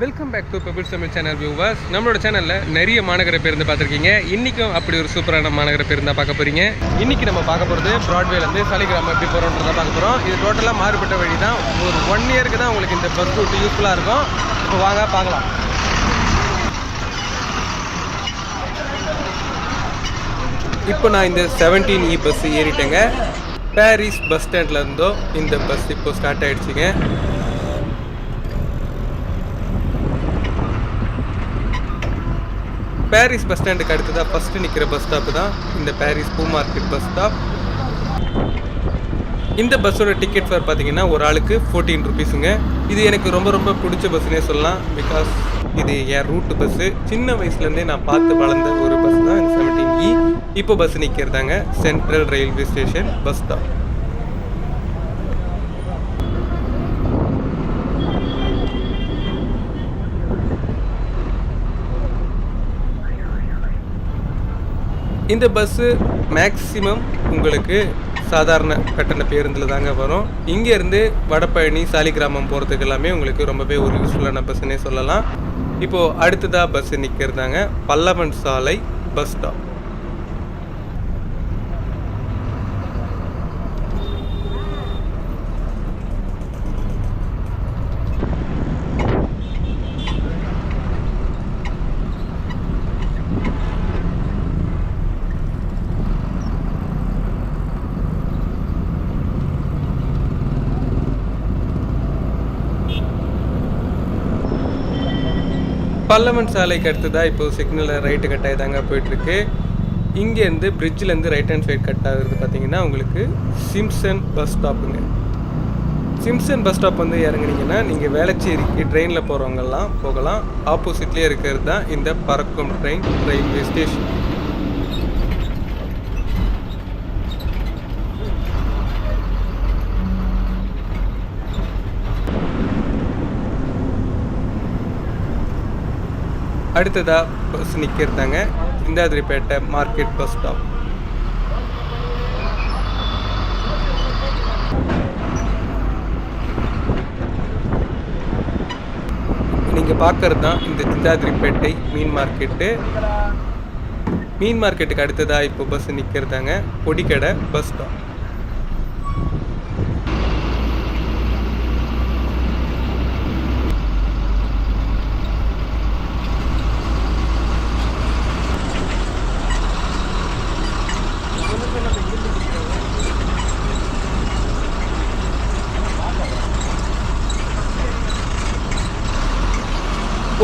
Welcome back to Pebble Tamil channel viewers நம்மளோட சேனலில் நிறைய மாநகர பேருந்து பார்த்துருக்கீங்க. இன்றைக்கும் அப்படி ஒரு சூப்பரான மாநகர பேருந்தாக பார்க்க போகிறீங்க இன்றைக்கி நம்ம பார்க்க போகிறது ப்ராட்வேலேருந்து சாலிகிராமம் எப்படி போகிறோன்றதை பார்க்க போகிறோம் இது டோட்டலாக மாறுபட்ட வழி தான். ஒரு ஒன் இயருக்கு தான் உங்களுக்கு இந்த பஸ் ரூட் யூஸ்ஃபுல்லாக இருக்கும். இப்போ வாங்க பார்க்கலாம். இப்போ நான் இந்த செவன்டீன் இ பஸ் ஏறிட்டேங்க. பாரிஸ் பஸ் ஸ்டாண்ட்லேருந்தோ இந்த பஸ் இப்போ ஸ்டார்ட் ஆகிடுச்சிங்க பாரிஸ் பஸ் ஸ்டாண்டுக்கு அடுத்ததாக ஃபஸ்ட்டு நிற்கிற பஸ் ஸ்டாப்பு தான். இந்த பாரிஸ் பூ மார்க்கெட் பஸ் ஸ்டாப் இந்த பஸ்ஸோட டிக்கெட் ஃபேர் பார்த்தீங்கன்னா ஒரு ஆளுக்கு ஃபோர்டீன் ருபீஸுங்க இது எனக்கு ரொம்ப ரொம்ப பிடிச்ச பஸ்ஸுனே சொல்லலாம். பிகாஸ் இது என் ரூட்டு பஸ்ஸு சின்ன வயசுலேருந்தே நான் பார்த்து வளர்ந்த ஒரு பஸ் தான் இந்த செவன்டீன் இ e. இப்போ bus நிற்கிறதாங்க central railway station bus stop இந்த பஸ்ஸு மேக்ஸிமம் உங்களுக்கு சாதாரண கட்டண பேருந்தில் தாங்க வரும். இங்கேருந்து வடபழனி சாலிகிராமம் போகிறதுக்கு எல்லாமே உங்களுக்கு ரொம்பவே ஒரு யூஸ்ஃபுல்லான பஸ்ஸுன்னே சொல்லலாம். இப்போது அடுத்ததாக பஸ்ஸு நிற்கிறதாங்க பல்லவன் சாலை பஸ் ஸ்டாப் பல்லவன் சாலைக்கு அடுத்ததாக இப்போ சிக்னலில் ரைட்டு கட் ஆகி தாங்க போயிட்டுருக்கு. இங்கேருந்து பிரிட்ஜிலேருந்து ரைட் ஹேண்ட் சைடு கட் ஆகுறது பார்த்தீங்கன்னா உங்களுக்கு சிம்சன் பஸ் ஸ்டாப்புங்க சிம்சன் பஸ் ஸ்டாப் வந்து இறங்குனீங்கன்னா நீங்கள் வேளச்சேரிக்கு ட்ரெயினில் போகிறவங்கெல்லாம் போகலாம். ஆப்போசிட்லேயே இருக்கிறது தான் இந்த பறக்கும் ட்ரெயின் ரயில்வே ஸ்டேஷன் அடுத்ததாக பஸ் நிற்கிறதாங்க இந்தாதிரிப்பேட்டை மார்க்கெட் பஸ் ஸ்டாப் நீங்கள் பார்க்கறது தான் இந்த சிந்தாதிரிப்பேட்டை மீன் மார்க்கெட்டு மீன் மார்க்கெட்டுக்கு அடுத்ததாக இப்போ பஸ் நிற்கிறதாங்க பொடிக்கடை பஸ் ஸ்டாப்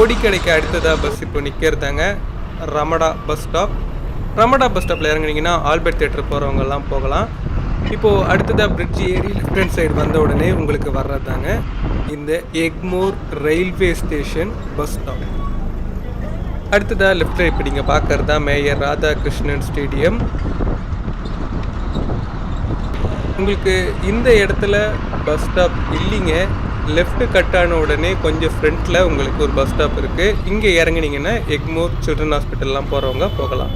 கொடிக்கடைக்கு அடுத்ததாக பஸ் இப்போ நிற்கிறதாங்க Ramada bus stop Ramada bus ஸ்டாப்பில் இறங்குனீங்கன்னா ஆல்பர்ட் தேட்டர் போகிறவங்கெல்லாம் போகலாம். இப்போது அடுத்ததாக பிரிட்ஜ் ஏறி லெஃப்ட் ஹேண்ட் சைடு வந்த உடனே உங்களுக்கு வர்றதாங்க இந்த Egmore railway station bus stop அடுத்ததாக லெஃப்ட் இப்போ நீங்கள் பார்க்கறது தான் மேயர் ராதாகிருஷ்ணன் ஸ்டேடியம் உங்களுக்கு இந்த இடத்துல பஸ் ஸ்டாப் இல்லைங்க. லெஃப்ட் கட் ஆன உடனே கொஞ்சம் ஃப்ரண்ட்டில் உங்களுக்கு ஒரு பஸ் ஸ்டாப் இருக்குது இங்கே இறங்குனீங்கன்னா எக்மோர் சில்ட்ரன் ஹாஸ்பிட்டல்லாம் போகிறவங்க போகலாம்.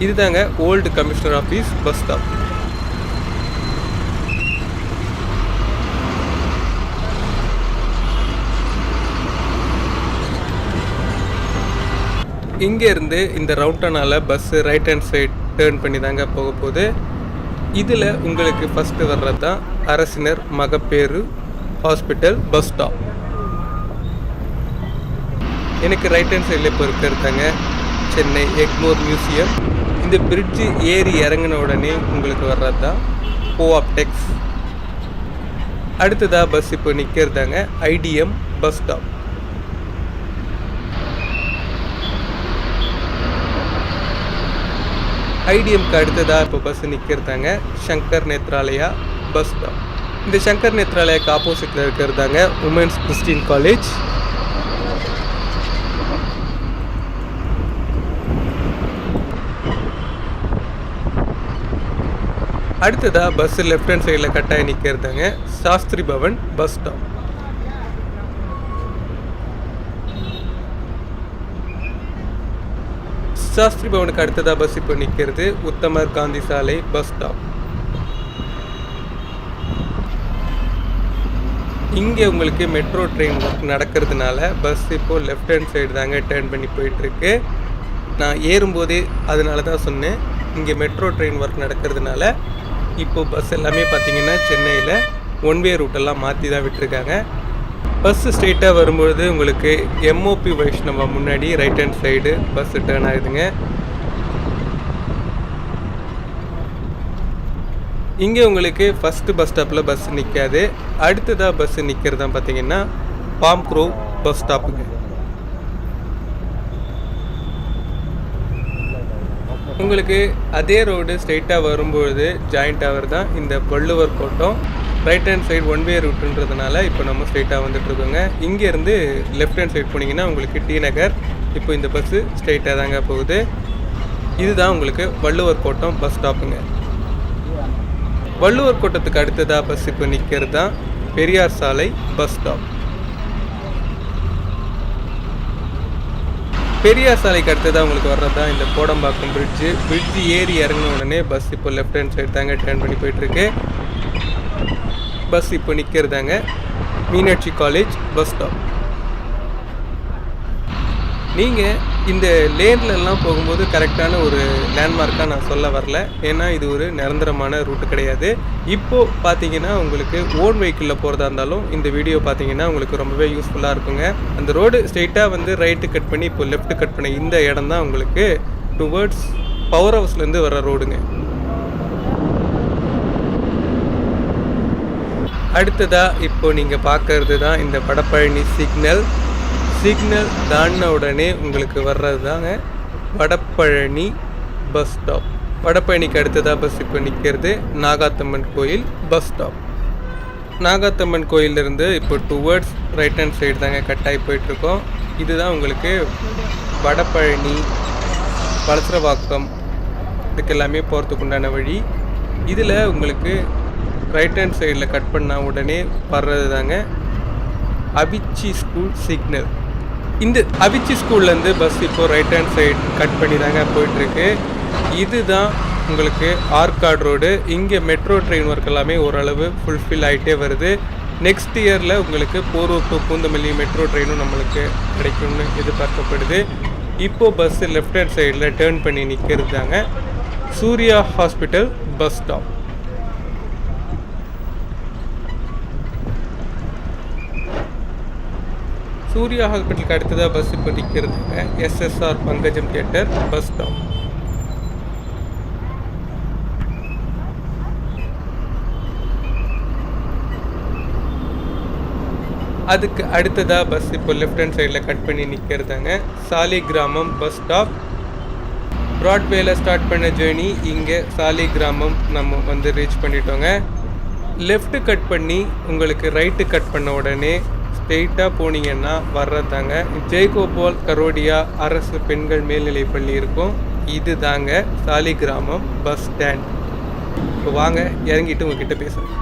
இதுதாங்க old commissioner office bus stop இங்கேருந்து இந்த ரவுட்டனால் bus right hand side turn பண்ணி தாங்க போக போகுது இதில் உங்களுக்கு ஃபஸ்ட்டு வர்றது தான் அரசினர் மகப்பேறு ஹாஸ்பிட்டல் பஸ் ஸ்டாப். எனக்கு ரைட் ஹேண்ட் சைடில் இப்போ இருக்கிறதாங்க சென்னை எக்மோர் மியூசியம். இந்த பிரிட்ஜு ஏறி இறங்கின உடனே உங்களுக்கு வர்றது தான் கோஆப்டெக்ஸ் அடுத்ததாக பஸ் இப்போ நிற்கிறதாங்க ஐடிஎம் பஸ் ஸ்டாப் ஐடிஎம்க்கு அடுத்ததாக இப்போ பஸ் நிற்கிறதாங்க சங்கர் நேத்ராலயா பஸ் ஸ்டாப் இந்த சங்கர் நேத்ராலயாக்கு ஆப்போசிட்டில் இருக்கிறதாங்க உமன்ஸ் கிறிஸ்டின் காலேஜ். அடுத்ததாக பஸ் லெஃப்ட் ஹேண்ட் சைடில் கட்டாயம் நிற்கிறதாங்க சாஸ்திரி பவன் பஸ் ஸ்டாப் சாஸ்திரி பவனுக்கு அடுத்ததாக பஸ் இப்போ நிற்கிறது உத்தமர் காந்தி சாலை பஸ் ஸ்டாப் இங்கே உங்களுக்கு மெட்ரோ ட்ரெயின் ஒர்க் நடக்கிறதுனால பஸ் இப்போது லெஃப்ட் ஹேண்ட் சைடு தாங்க டேர்ன் பண்ணி போயிட்டுருக்கு. நான் ஏறும்போதே அதனால தான் சொன்னேன். இங்கே மெட்ரோ ட்ரெயின் ஒர்க் நடக்கிறதுனால இப்போது பஸ் எல்லாமே பார்த்தீங்கன்னா சென்னையில் ஒன் வே ரூட்டெல்லாம் மாற்றி தான் விட்டுருக்காங்க. பஸ்ஸு ஸ்ட்ரெயிட்டாக வரும்பொழுது உங்களுக்கு எம்ஓபி வைஷ்ணவா முன்னாடி right hand side bus turn ஆகுதுங்க. இங்கே உங்களுக்கு ஃபஸ்ட்டு பஸ் ஸ்டாப்பில் பஸ் நிற்காது அடுத்ததாக பஸ் நிற்கிறது தான் பார்த்தீங்கன்னா பாம் க்ரோவ் பஸ் ஸ்டாப்புங்க உங்களுக்கு அதே ரோடு ஸ்ட்ரெயிட்டாக வரும்பொழுது ஜாயிண்ட் ஆவர் தான் இந்த Valluvar Kottam. Right hand side one way ரூட்டுன்றதுனால இப்போ நம்ம ஸ்ட்ரெயிட்டாக வந்துட்டுருக்கோங்க. இங்கேருந்து லெஃப்ட் ஹேண்ட் சைடு போனீங்கன்னா உங்களுக்கு டி நகர். இப்போ இந்த பஸ்ஸு ஸ்ட்ரெயிட்டாக தாங்க போகுது. இதுதான் உங்களுக்கு வள்ளுவர் கோட்டம் பஸ் ஸ்டாப்புங்க வள்ளுவர் கோட்டத்துக்கு அடுத்ததாக பஸ் இப்போ நிற்கிறது தான் பெரியார் சாலை பஸ் ஸ்டாப் பெரியார் சாலைக்கு அடுத்ததாக உங்களுக்கு வர்றது? தான் இந்த கோடம்பாக்கம் பிரிட்ஜு பிரிட்ஜு ஏறி இறங்கின உடனே பஸ் இப்போ லெஃப்ட் ஹேண்ட் சைடு தாங்க டேர்ன் பண்ணி போயிட்டுருக்கு. பஸ் இப்போ நிற்கிறதாங்க மீனாட்சி காலேஜ் பஸ் ஸ்டாப் நீங்கள் இந்த லேன்லலாம் போகும்போது கரெக்டான ஒரு லேண்ட்மார்க்காக நான் சொல்ல வரல. ஏன்னா இது ஒரு நிரந்தரமான ரூட்டு கிடையாது. இப்போது பார்த்தீங்கன்னா உங்களுக்கு ஓன் வெஹிக்கிளில் போகிறதா இருந்தாலும் இந்த வீடியோ பார்த்தீங்கன்னா உங்களுக்கு ரொம்பவே யூஸ்ஃபுல்லாக இருக்குங்க. அந்த ரோடு ஸ்ட்ரெயிட்டாக வந்து ரைட்டு கட் பண்ணி இப்போ லெஃப்ட் கட் பண்ண இந்த இடம் தான் உங்களுக்கு டுவர்ட்ஸ் பவர் ஹவுஸ்லேருந்து வர ரோடுங்க அடுத்ததாக இப்போ நீங்கள் பார்க்கறது தான் இந்த படப்பழனி சிக்னல் சிக்னல் தாண்டின உடனே உங்களுக்கு வர்றது தாங்க வடப்பழனி பஸ் ஸ்டாப். வடபழனிக்கு அடுத்ததாக பஸ் இப்போ நிற்கிறது நாகாத்தம்மன் கோயில் பஸ் ஸ்டாப். நாகாத்தம்மன் கோயிலிருந்து இப்போ டுவர்ட்ஸ் ரைட் ஹேண்ட் சைடு தாங்க கட்டாகி போயிட்டுருக்கோம். இதுதான் உங்களுக்கு வடபழனி வலசரவாக்கம் இதுக்கு எல்லாமே போகிறதுக்கு உண்டான வழி. இதில் உங்களுக்கு ரைட் ஹேண்ட் சைடில் கட் பண்ண உடனே வர்றது தாங்க அபிச்சி ஸ்கூல் சிக்னல் இந்த அவிச்சி ஸ்கூல்லேருந்து பஸ் இப்போது ரைட் ஹேண்ட் சைடு கட் பண்ணி தாங்க போயிட்டுருக்கு. இதுதான் உங்களுக்கு ஆர்காட் ரோடு இங்கே மெட்ரோ ட்ரெயின் ஒர்க் எல்லாமே ஓரளவு ஃபுல்ஃபில் ஆகிட்டே வருது. நெக்ஸ்ட் இயரில் உங்களுக்கு போரூர் டு பூந்தமல்லி மெட்ரோ ட்ரெயினும் நம்மளுக்கு கிடைக்கும்னு எதிர்பார்க்கப்படுது. இப்போது பஸ்ஸு லெஃப்ட் ஹேண்ட் சைடில் டேர்ன் பண்ணி நிற்கிறது தாங்க. Surya hospital bus stop Surya ஹாஸ்பிட்டலுக்கு அடுத்ததாக பஸ் இப்போ நிற்கிறதுங்க SSR Pankajam theatre bus stop அதுக்கு அடுத்ததாக பஸ் இப்போ லெஃப்ட் ஹேண்ட் சைடில் கட் பண்ணி நிற்கிறதாங்க சாலி கிராமம் பஸ் ஸ்டாப் ப்ராட்வேல ஸ்டார்ட் பண்ண ஜேர்னி இங்கே சாலி கிராமம் நம்ம வந்து ரீச் பண்ணிட்டோங்க. லெஃப்ட்டு கட் பண்ணி உங்களுக்கு ரைட்டு கட் பண்ண உடனே ஸ்ட்ரெயிட்டாக போனீங்கன்னா வர்றதாங்க. ஜெய்கோபால் கரோடியா அரசு பெண்கள் மேல்நிலைப் பள்ளி இருக்கும் இது தாங்க சாலி கிராமம் பஸ் ஸ்டாண்ட். இப்போ வாங்க இறங்கிட்டு உங்ககிட்ட பேசுகிறேன்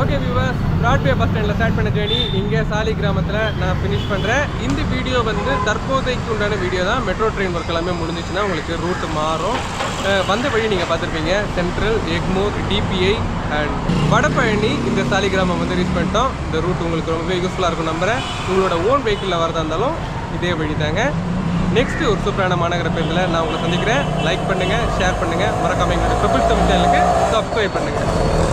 ஓகே வியூவர்ஸ் பிராட்வே பஸ் ஸ்டாண்டில் ஸ்டார்ட் பண்ண ஜேர்னி இங்கே சாலி கிராமத்தில் நான் ஃபினிஷ் பண்ணுறேன் இந்த வீடியோ வந்து தற்போதைக்கு உண்டான வீடியோ தான். மெட்ரோ ட்ரெயின் ஒர்க் எல்லாமே முடிஞ்சிச்சுன்னா உங்களுக்கு ரூட் மாறும். வந்த வழி நீங்கள் பார்த்துருப்பீங்க. Central Egmore DPI and Vadapalani. இந்த சாலி கிராமம் வந்து ரீச் பண்ணிட்டோம். இந்த ரூட் உங்களுக்கு ரொம்பவே யூஸ்ஃபுல்லாக இருக்கும் நம்புகிறேன் உங்களோட ஓன் வெஹிக்கிளில் வரதா இருந்தாலும் இதே வழி தாங்க. நெக்ஸ்ட் ஒரு சூப்பரான மாநகர பேருந்தில் நான் உங்களை சந்திக்கிறேன். லைக் பண்ணுங்கள் ஷேர் பண்ணுங்கள் மறக்காம எங்களோட ட்ரிபிள் தமிழ் சேனலுக்கு சப்ஸ்கிரைப் பண்ணுங்கள்